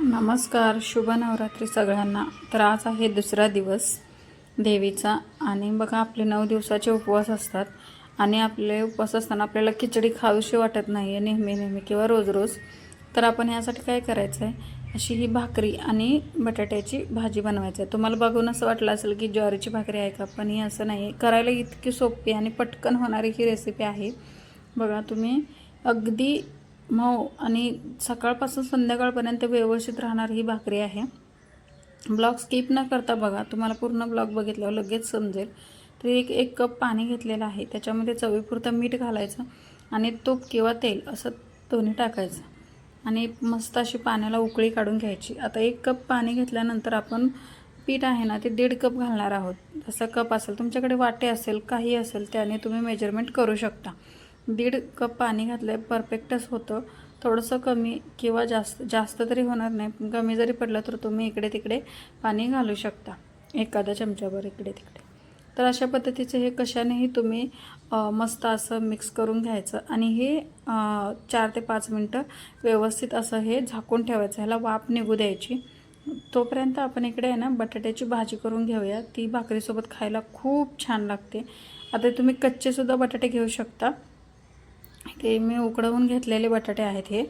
नमस्कार शुभ नवरात्री सगळ्यांना. तर आज आहे दुसरा दिवस देवीचा आणि बघा आपले नऊ दिवसाचे उपवास असतात आणि आपले उपवास असताना आपल्याला खिचडी खाऊशी वाटत नाही आहे नेहमी नेहमी किंवा रोज रोज. तर आपण यासाठी काय करायचं आहे अशी ही भाकरी आणि बटाट्याची भाजी बनवायची आहे तुम्हाला बघून असं वाटलं असेल की ज्वारीची भाकरी आहे का? पण ही असं नाही आहे करायला इतकी सोपी आणि पटकन होणारी ही रेसिपी आहे. बघा तुम्ही अगदी मऊ आणि सकाळपासून संध्याकाळपर्यंत व्यवस्थित राहणारी ही भाकरी आहे. ब्लॉग स्किप न करता बघा तुम्हाला पूर्ण ब्लॉग बघितल्यावर लगेच समजेल. तर एक एक कप पाणी घेतलेलं आहे. त्याच्यामध्ये चवीपुरतं मीठ घालायचं आणि तूप किंवा तेल असं दोन्ही टाकायचं. आणि मस्त अशी पाण्याला उकळी काढून घ्यायची. आता एक कप पाणी घेतल्यानंतर आपण पीठ आहे ना ते दीड कप घालणार आहोत. जसं कप असेल तुमच्याकडे वाटे असेल काही असेल त्याने तुम्ही मेजरमेंट करू शकता. दीड कप पाणी घातलं आहे परफेक्टच होतं. थोडंसं कमी किंवा जास्त जास्त तरी होणार नाही. पण कमी जरी पडलं तर तुम्ही इकडे तिकडे पाणी घालू शकता. एखाद्या चमच्यावर इकडे तिकडे. तर अशा पद्धतीचं हे कशानेही तुम्ही मस्त असं मिक्स करून घ्यायचं आणि हे चार ते पाच मिनटं व्यवस्थित असं हे झाकून ठेवायचं. ह्याला वाफ निघू द्यायची. तोपर्यंत आपण इकडे आहे ना बटाट्याची भाजी करून घेऊया. ती भाकरीसोबत खायला खूप छान लागते. आता तुम्ही कच्चेसुद्धा बटाटे घेऊ शकता. ते मी उकडवून घेतलेले बटाटे आहेत हे.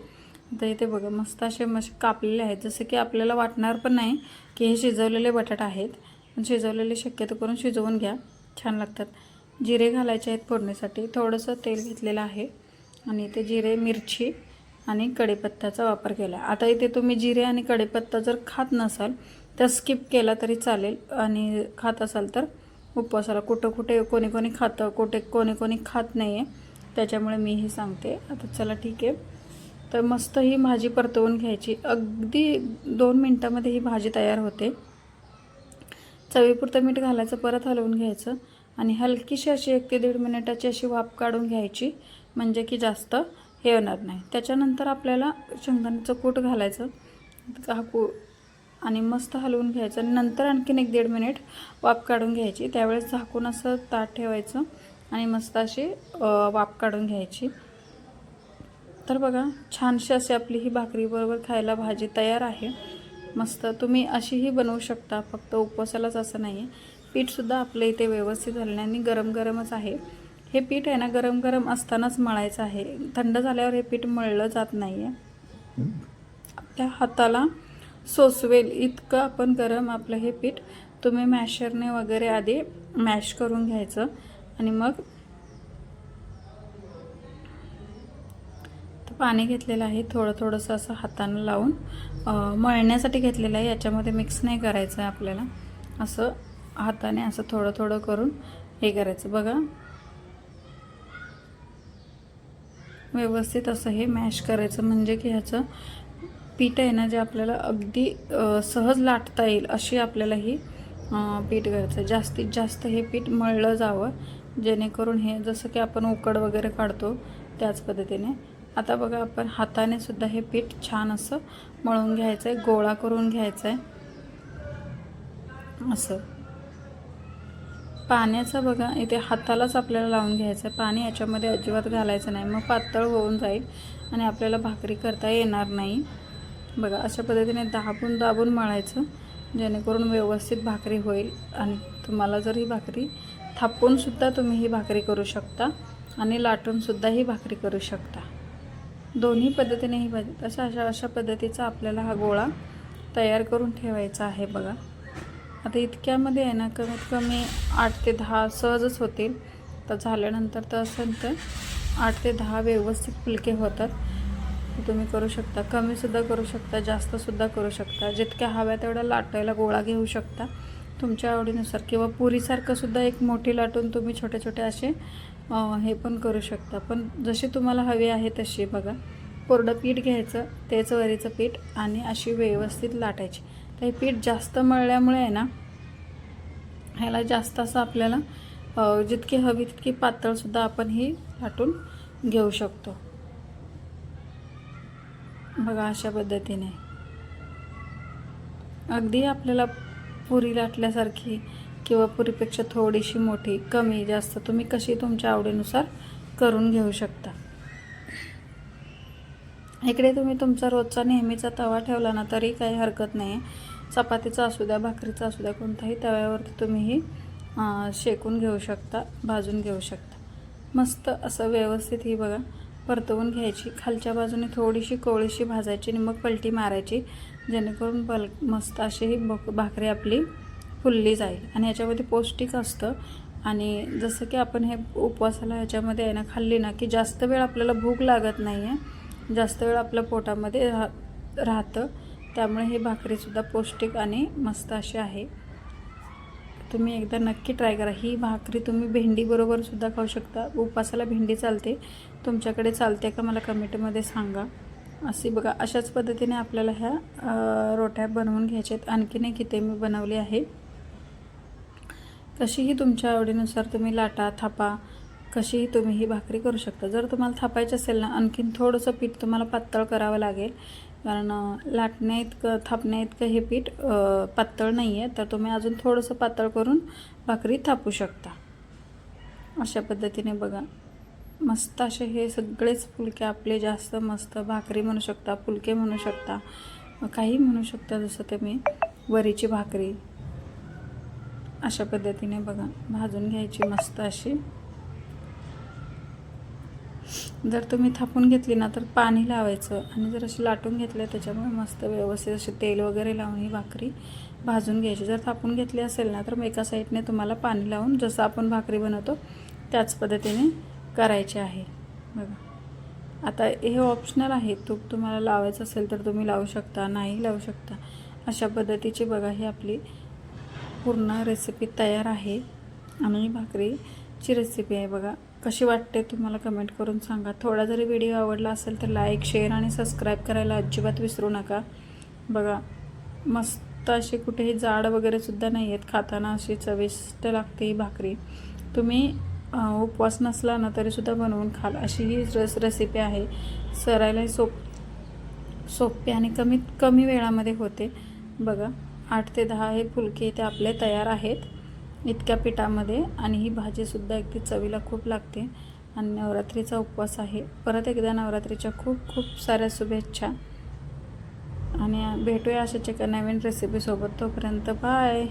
तर इथे बघा मस्त असे मस्त कापलेले आहेत. जसं की आपल्याला वाटणार पण नाही की हे शिजवलेले बटाटे आहेत. पण शिजवलेले शक्यतो करून शिजवून घ्या. छान लागतात. जिरे घालायचे आहेत फोडणीसाठी. थोडंसं तेल घेतलेलं आहे. आणि इथे जिरे मिरची आणि कढीपत्त्याचा वापर केला. आता इथे तुम्ही जिरे आणि कढीपत्ता जर खात नसाल तर स्किप केला तरी चालेल. आणि खात असाल तर उपवासाला कुठं कुठे कोणी कोणी खातं कुठे कोणी कोणी खात नाही आहे त्याच्यामुळे मी हे सांगते. आता चला ठीक आहे. तर मस्त ही भाजी परतवून घ्यायची. अगदी दोन मिनटामध्ये ही भाजी तयार होते. चवीपुरतं मीठ घालायचं परत हलवून घ्यायचं आणि हलकीशी अशी एक ते दीड मिनिटाची अशी वाफ काढून घ्यायची. म्हणजे की जास्त हे होणार नाही. त्याच्यानंतर आपल्याला शेंगदाण्याचं कूट घालायचं. हा कू आणि मस्त हलवून घ्यायचं. नंतर आणखीन एक दीड मिनिट वाफ काढून घ्यायची. त्यावेळेस झाकून असं ताट ठेवायचं. आणि मस्त अशी वाफ काढून घ्यायची. तर बघा छानशी अशी आपली ही भाकरीबरोबर खायला भाजी तयार आहे. मस्त तुम्ही अशीही बनवू शकता फक्त उपवासालाच असं नाही आहे पीठसुद्धा आपल्या इथे व्यवस्थित झालं आणि गरम गरमच आहे. हे पीठ आहे ना गरम गरम असतानाच मळायचं आहे. थंड झाल्यावर हे पीठ मळलं जात नाही आहे आपल्या हाताला सोसवेल इतकं आपण गरम आपलं हे पीठ तुम्ही मॅशरने वगैरे आधी मॅश करून घ्यायचं. आणि मग पाणी घेतलेलं आहे. थोडं थोडंसं असं हातानं लावून मळण्यासाठी घेतलेलं आहे. याच्यामध्ये मिक्स नाही करायचं आहे आपल्याला. असं हाताने असं थोडं थोडं करून हे करायचं. बघा. व्यवस्थित असं हे मॅश करायचं. म्हणजे की ह्याचं पीठ आहे ना जे आपल्याला अगदी सहज लाटता येईल अशी आपल्याला ही पीठ करायचं जास्तीत जास्त हे पीठ मळलं जावं जेणेकरून हे जसं की आपण उकड वगैरे काढतो त्याच पद्धतीने. आता बघा आपण हाताने सुद्धा हे पीठ छान असं मळून घ्यायचं आहे गोळा करून घ्यायचं आहे असं. पाण्याचं बघा इथे हातालाच आपल्याला लावून घ्यायचं आहे पाणी याच्यामध्ये अजिबात घालायचं नाही. मग पातळ होऊन जाईल आणि आपल्याला भाकरी करता येणार नाही. बघा अशा पद्धतीने दाबून दाबून मळायचं जेणेकरून व्यवस्थित भाकरी होईल. आणि तुम्हाला जर ही भाकरी थापूनसुद्धा तुम्ही ही भाकरी करू शकता आणि लाटूनसुद्धा ही भाकरी करू शकता. दोन्ही पद्धतीने ही भाजी अशा अशा अशा पद्धतीचा आपल्याला हा गोळा तयार करून ठेवायचा आहे बघा. आता इतक्यामध्ये आहे ना कमीत कमी आठ ते दहा सहजच होतील. तर झाल्यानंतर तर असेल तर आठ ते दहा व्यवस्थित फुलके होतात. तुम्ही करू शकता कमीसुद्धा करू शकता जास्तसुद्धा करू शकता. जितक्या हव्या तेवढ्या लाटायला गोळा घेऊ शकता. तुमच्या आवडीनुसार किंवा पुरीसारखं सुद्धा एक मोठी लाटून तुम्ही छोटे छोटे असे हे पण करू शकता. पण जशी तुम्हाला हवी आहे तशी बघा. कोरडं पीठ घ्यायचं तेच वरीचं पीठ आणि अशी व्यवस्थित लाटायची. तर हे पीठ जास्त मळल्यामुळे आहे ना ह्याला जास्त असं आपल्याला जितकी हवी तितकी पातळसुद्धा आपण ही लाटून घेऊ शकतो. बघा अशा पद्धतीने. अगदी आपल्याला पुरी लाटल्यासारखी किंवा पुरीपेक्षा थोडीशी मोठी कमी जास्त तुम्ही कशी तुमच्या आवडीनुसार करून घेऊ शकता. इकडे तुम्ही तुमचा रोजचा नेहमीचा तवा ठेवला ना तरी काही हरकत नाही. आहे चपातीचा असू द्या भाकरीचा असू द्या कोणताही तव्यावरती तुम्हीही शेकून घेऊ शकता भाजून घेऊ शकता. मस्त असं व्यवस्थित ही बघा. परतवून घ्यायची. खालच्या बाजूने थोडीशी कोळीशी भाजायची आणि मग पलटी मारायची. जेणेकरून बल मस्त अशी ही बक भाकरी आपली फुलली जाईल. आणि याच्यामध्ये पौष्टिक असतं. आणि जसं की आपण हे उपवासाला ह्याच्यामध्ये आहे ना खाल्ली ना की जास्त वेळ आपल्याला भूक लागत नाही आहे जास्त वेळ आपल्या पोटामध्ये राह राहतं. त्यामुळे ही भाकरीसुद्धा पौष्टिक आणि मस्त अशी आहे. तुम्ही एकदा नक्की ट्राय करा. ही भाकरी तुम्ही भेंडीबरोबर सुद्धा खाऊ शकता. उपासाला भेंडी चालते. तुमच्याकडे चालते का मला कमेंटमध्ये सांगा. अशी बघा अशाच पद्धतीने आपल्याला ह्या रोट्या बनवून घ्यायच्यात आणखीन एक इथे मी बनवली आहे. कशीही तुमच्या आवडीनुसार तुम्ही लाटा थापा कशीही तुम्ही ही भाकरी करू शकता. जर तुम्हाला थापायची असेल ना आणखीन थोडंसं पीठ तुम्हाला पातळ करावं लागेल. कारण लाटण्या इतकं थापण्या इतकं हे पीठ पातळ नाही आहे तर तुम्ही अजून थोडंसं पातळ करून भाकरी थापू शकता. अशा पद्धतीने बघा. मस्त असे हे सगळेच फुलके आपले जास्त मस्त भाकरी म्हणू शकता फुलके म्हणू शकता काही म्हणू शकता जसं तुम्ही वरीची भाकरी. अशा पद्धतीने बघा. भाजून घ्यायची मस्त अशी. जर तुम्ही थापून घेतली ना तर पाणी लावायचं आणि जर अशी लाटून घेतलं त्याच्यामुळे मस्त व्यवस्थित असे तेल वगैरे लावून ही भाकरी भाजून घ्यायची. जर थापून घेतली असेल ना तर मग एका साईडने तुम्हाला पाणी लावून जसं आपण भाकरी बनवतो त्याच पद्धतीने करायची आहे. बघा. आता हे ऑप्शनल आहे. तूप तुम्हाला लावायचं असेल तर तुम्ही लावू शकता नाही लावू शकता. अशा पद्धतीची बघा ही आपली पूर्ण रेसिपी तयार आहे. आणि भाकरी भाकरीची रेसिपी आहे बघा. कशी वाटते तुम्हाला कमेंट करून सांगा. थोडा जरी व्हिडिओ आवडला असेल तर लाईक शेअर आणि सबस्क्राईब करायला अजिबात विसरू नका. बघा मस्त अशी कुठेही जाड वगैरे सुद्धा नाही आहेत. खाताना अशी चविष्ट लागते ही भाकरी. तुम्ही उपवास नसला ना तरीसुद्धा बनवून खाल. अशी ही रस रेसिपी आहे. सरायलाही सोप सोपे आणि कमीत कमी वेळामध्ये होते. बघा आठ ते दहा हे फुलके इथे आपले तयार आहेत. इतक्या पिठामध्ये आणि ही भाजीसुद्धा अगदी चवीला खूप लागते. आणि नवरात्रीचा उपवास आहे. परत एकदा नवरात्रीच्या खूप खूप साऱ्या शुभेच्छा. आणि भेटूया अशाच एका नवीन रेसिपीसोबत तोपर्यंत बाय.